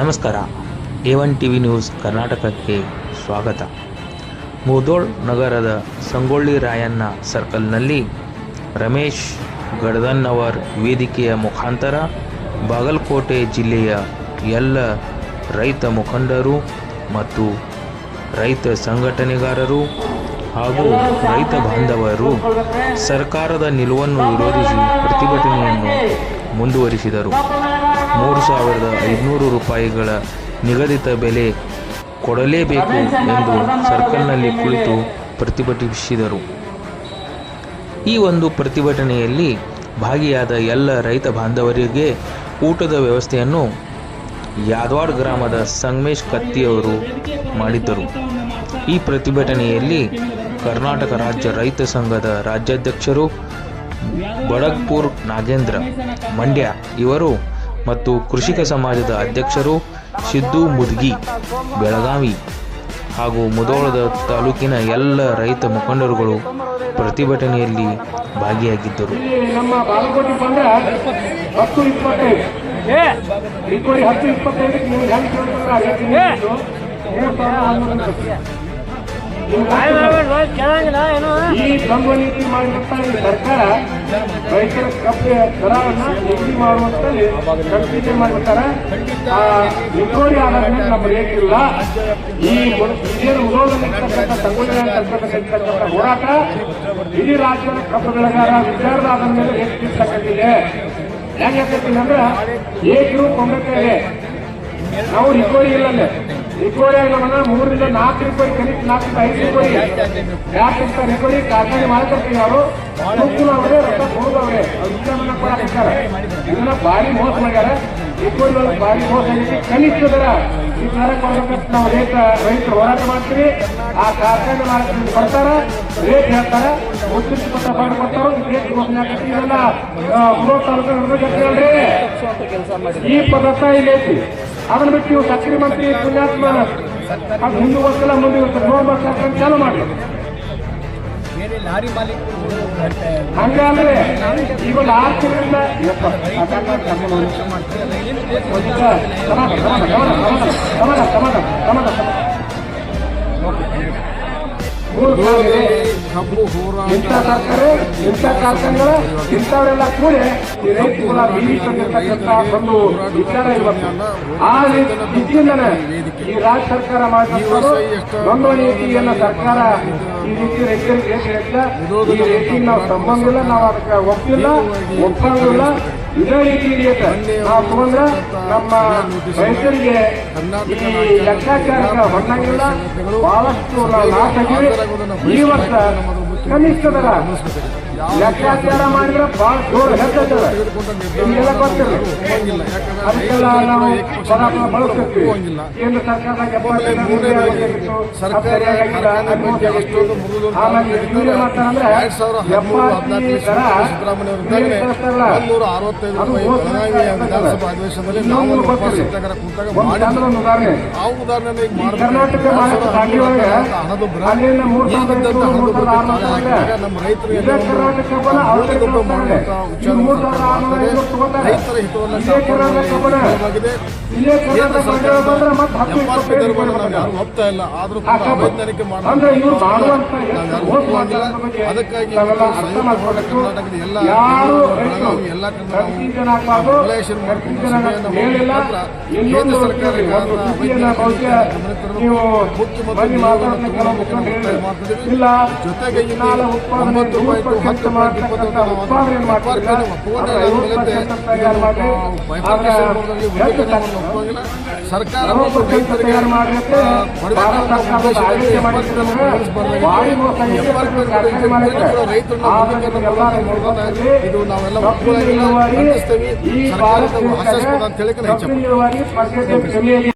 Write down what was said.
ನಮಸ್ಕಾರ. A one T V news ಕರ್ನಾಟಕಕ್ಕೆ ಸ್ವಾಗತ. ಮುದೋಳ್ ನಗರದ ಸಂಗೊಳ್ಳಿ ರಾಯಣ್ಣ ಸರ್ಕಲ್ನಲ್ಲಿ ರಮೇಶ್ ಗಡದನ್ನವರ್ ವೇದಿಕೆಯ ಮುಖಾಂತರ ಬಾಗಲಕೋಟೆ ಜಿಲ್ಲೆಯ ಎಲ್ಲ ರೈತ ಮುಖಂಡರು ಮತ್ತು ರೈತ ಸಂಘಟನೆಗಾರರು ಹಾಗೂ ರೈತ ಬಾಂಧವರು ಸರ್ಕಾರದ ನಿಲುವನ್ನು ವಿರೋಧಿಸಿ ಪ್ರತಿಭಟನೆಯನ್ನು ಮುಂದುವರಿಸಿದರು. ಮೂರು ಸಾವಿರದ ಐದುನೂರು ರೂಪಾಯಿಗಳ ನಿಗದಿತ ಬೆಲೆ ಕೊಡಲೇಬೇಕು ಎಂದು ಸರ್ಕಲ್ನಲ್ಲಿ ಕುಳಿತು ಪ್ರತಿಭಟಿಸಿದರು. ಈ ಒಂದು ಪ್ರತಿಭಟನೆಯಲ್ಲಿ ಭಾಗಿಯಾದ ಎಲ್ಲ ರೈತ ಬಾಂಧವರಿಗೆ ಊಟದ ವ್ಯವಸ್ಥೆಯನ್ನು ಯಾದವಾಡ್ ಗ್ರಾಮದ ಸಂಗಮೇಶ್ ಕತ್ತಿಯವರು ಮಾಡಿದ್ದರು. ಈ ಪ್ರತಿಭಟನೆಯಲ್ಲಿ ಕರ್ನಾಟಕ ರಾಜ್ಯ ರೈತ ಸಂಘದ ರಾಜ್ಯಾಧ್ಯಕ್ಷರು ಬಡಗ್ಪುರ್ ನಾಗೇಂದ್ರ ಮಂಡ್ಯ ಇವರು ಮತ್ತು ಕೃಷಿಕ ಸಮಾಜದ ಅಧ್ಯಕ್ಷರು ಸಿದ್ದು ಮುದ್ಗಿ ಬೆಳಗಾವಿ ಹಾಗೂ ಮುದೋಳದ ತಾಲೂಕಿನ ಎಲ್ಲ ರೈತ ಮುಖಂಡರುಗಳು ಪ್ರತಿಭಟನೆಯಲ್ಲಿ ಭಾಗಿಯಾಗಿದ್ದರು. ಈ ಈ ಸರ್ಕಾರ ರೈತರ ಕಪ್ಪೆ ದರವನ್ನು ನಿಗದಿ ಮಾಡುವಂತಲ್ಲಿ ಕನ್ಫ್ಯೂಷನ್ ಮಾಡಿಬಿಡ್ತಾರೆ. ರಿಕವರಿ ಆದ ಮೇಲೆ ನಮ್ಮ ರೇಟ್ ಇಲ್ಲ ಈ ಇದೇನು ಉದ್ಯೋಗದಲ್ಲಿರ್ತಕ್ಕಂಥ ಸಂಗೊಳ್ಳಿ ಅಂತಕ್ಕಂಥ ಹೋರಾಟ ಇಡೀ ರಾಜ್ಯದ ಕಬ್ಬು ಬೆಳೆಗಾರ ವಿಚಾರದ ಮೇಲೆ ರೇಟ್ ಇರ್ತಕ್ಕಂತಿದೆ ಹೆಂಗೆ ಏಕರು ತೊಂಬತ್ತೈದು ನಾವು ರಿಕವರಿ ಇಲ್ಲಲ್ಲೇ. ರಿಕವರಿ ಆಗಿಲ್ಲ ಮೂರರಿಂದ ನಾಲ್ಕು ರೂಪಾಯಿ ಕನಿಷ್ಠ ನಾಲ್ಕು ಐದು ರೂಪಾಯಿ ಯಾಕಂತ ರಿಕವರಿ ಕಾರ್ಖಾನೆ ಮಾಡ್ತಾರೆ ಅವರು ಅವರೇ ರೊಕ್ಕ ಕೊಡುದವ್ರೆ. ಕೂಡ ಇದ್ದಾರೆ ಇದನ್ನ ಭಾರಿ ಮೋಸ ಮಾಡ್ಯಾರ. ರಿಕವರಿ ಒಳಗೆ ಭಾರಿ ಮೋಸ ಆಗೈತಿ ಕನಿಷ್ಠ ದರ. ಈ ದರ ಕೊಡಬೇಕಂತ ನಾವು ರೈತ, ರೈತರು ಹೋರಾಟ ಮಾಡ್ತೀವಿ. ಆ ಕಾರ್ಖಾನೆ ಮಾಡ್ತೀವಿ ಬರ್ತಾರ ರೇಟ್ ಹೇಳ್ತಾರ. ಉತ್ತರ ಪತ್ರ ಬಾಡಿ ಕೊಡ್ತಾರೋ ರೇಟ್ ಘೋಷಣೆ ಆಗೈತಿ ಇದೆಲ್ಲ ಮೂರು ತಾಲೂಕು ಈ ಪದಾರ್ಥ ಇಲ್ಲಿ ಅದನ್ನ ಬಿಟ್ಟು ನೀವು ಸಕ್ರಿ ಮಂತ್ರಿ ಪುಣ್ಯಾತ್ಮ. ಅದು ಮುಂದುವರ್ಸಲ್ಲ ಮುಂದುವರ್ಸಲ್ಲ ಮುಂದೆ ಚಾಲು ನೋಡ್ ಬೇರೆ ಚಾಲು ಮಾಡಿ ಹಂಗಂದ್ರೆ ಈಗ ಒಂದು ಆರು ತಿಂಗಳಿಂದ ಆ ಕಾಕ ಕರ್ಕೊಂಡು ಒಂದ್ ಕಬ್ಬು ಇಂಥ ಕಾರ್ಖಾನೆ ಇಂಥ ಕಾರ್ಖಾನೆಗಳು, ಇಂಥವರೆಲ್ಲ ಕೂಡಿ ಈ ರೈತರುಗಳ ಬೀದಿ ತಂದಿರ್ತಕ್ಕಂಥ ಒಂದು ವಿಚಾರ ಇರಬೇಕು ಆ ರೀತಿಯಿಂದನೇ ಈ ರಾಜ್ಯ ಸರ್ಕಾರ ಮಾಡಿಕೊಂಡು ನೋಂದಣಿ ನೀತಿಯನ್ನ ಸರ್ಕಾರ ಈ ರೀತಿ ರೈತರಿಗೆ ಈ ರೈತರಿಗೆ ನಾವು ಸಂಬಂಧ ಇಲ್ಲ, ನಾವು ಅದಕ್ಕೆ ಒಪ್ಪಿಲ್ಲ ಒಪ್ಪಂಗಿಲ್ಲ ಇದೇ ರೀತಿ ನಾವು ತಗೊಂಡ್ರೆ ನಮ್ಮ ರೈತರಿಗೆ ಈ ಲೆಕ್ಕಾಚಾರಕ್ಕೆ ಹೊಂದಂಗಿಲ್ಲ ಬಹಳಷ್ಟು ನಾವು ಆಗಿವೆ ಈ ವರ್ಷ ಕನಿಷ್ಠ ದರ ಲೆಕ್ಕಾಚಾರ ಮಾಡಿದ್ರೆ ಬಹಳ ದೂರ ಹೆಚ್ಚಾಗ್ತದೆ ನಿಮಗೆಲ್ಲ ಗೊತ್ತಿಲ್ಲ. ಅದಕ್ಕೆಲ್ಲ ನಾವು ಪದಾರ್ಥ ಬಳಸ್ತಿರ್ತೀವಿ ಕೇಂದ್ರ ಸರ್ಕಾರದಾಗ ಆಮೇಲೆ ಯೂರಿಯಾ ಮಾಡ್ತಾರಂದ್ರೆ ಎಪ್ಪತ್ತಿ ದರ. ಕರ್ನಾಟಕ ಹಣದುಬ್ಬರ ಅಲ್ಲಿಂದ ಮೂರ್ ಸಾವಿರದ ನಮ್ಮ ರೈತರಿಗೆ ರೈತರ ಹಿತವನ್ನು ಕೇಂದ್ರ ದರವನ್ನು ನಾವು ಯಾರು ಇಲ್ಲ. ಆದರೂ ಕೂಡ. ಅವೈಜ್ಞಾನಿಕ ಅದಕ್ಕಾಗಿ ಕರ್ನಾಟಕದ ಎಲ್ಲ ಬೆಳಗಾವಿ ಎಲ್ಲ ಕಡೆ ನಾವು ರಿಲೇಷನ್ ಮಾಡ್ಕೊಂಡು ಹೇಳಿಲ್ಲ. ಮಾತ್ರ ಕೇಂದ್ರ ಸರ್ಕಾರ ಮುಖ್ಯಮಂತ್ರಿ ಮಾಡ್ತಿದ್ದೀವಿ. ಜೊತೆಗೆ ಇಲ್ಲಿ ಒಂಬತ್ತು ರೂಪಾಯಿ ಉತ್ಪಾದನೆ ಮಾಡ್ತಿಲ್ಲ ಐವತ್ತು ಪರ್ಸೆಂಟ್ ತಯಾರು ಮಾಡಿ. ಸರ್ಕಾರ ಮತ್ತು ನಲವತ್ತು ಪರ್ಸೆಂಟ್ ರೈತರಿಗೆ ತಯಾರು ಮಾಡಿರುತ್ತೆ. ಭಾರತ ಸರ್ಕಾರದ ಆಡಳಿತ ಮಾಡಿದ್ರೆ ಭಾರಿ ಮೋಸ ಆಗಿದೆ. ಮಾಡಿದ್ರೆ ಆದ್ರೆ ಎಲ್ಲ ಇದು ನಾವೆಲ್ಲ ಇಳುವರಿ ಈ ಸರ್ಕಾರದ ಭಾರತ ಅಂತ ಹೇಳಿ ಕಬ್ಬಿನ ಇಳುವರಿ ಪರ್ಸೆಂಟೇಜ್ ಕಮ್ಮಿ ಆಗಿದೆ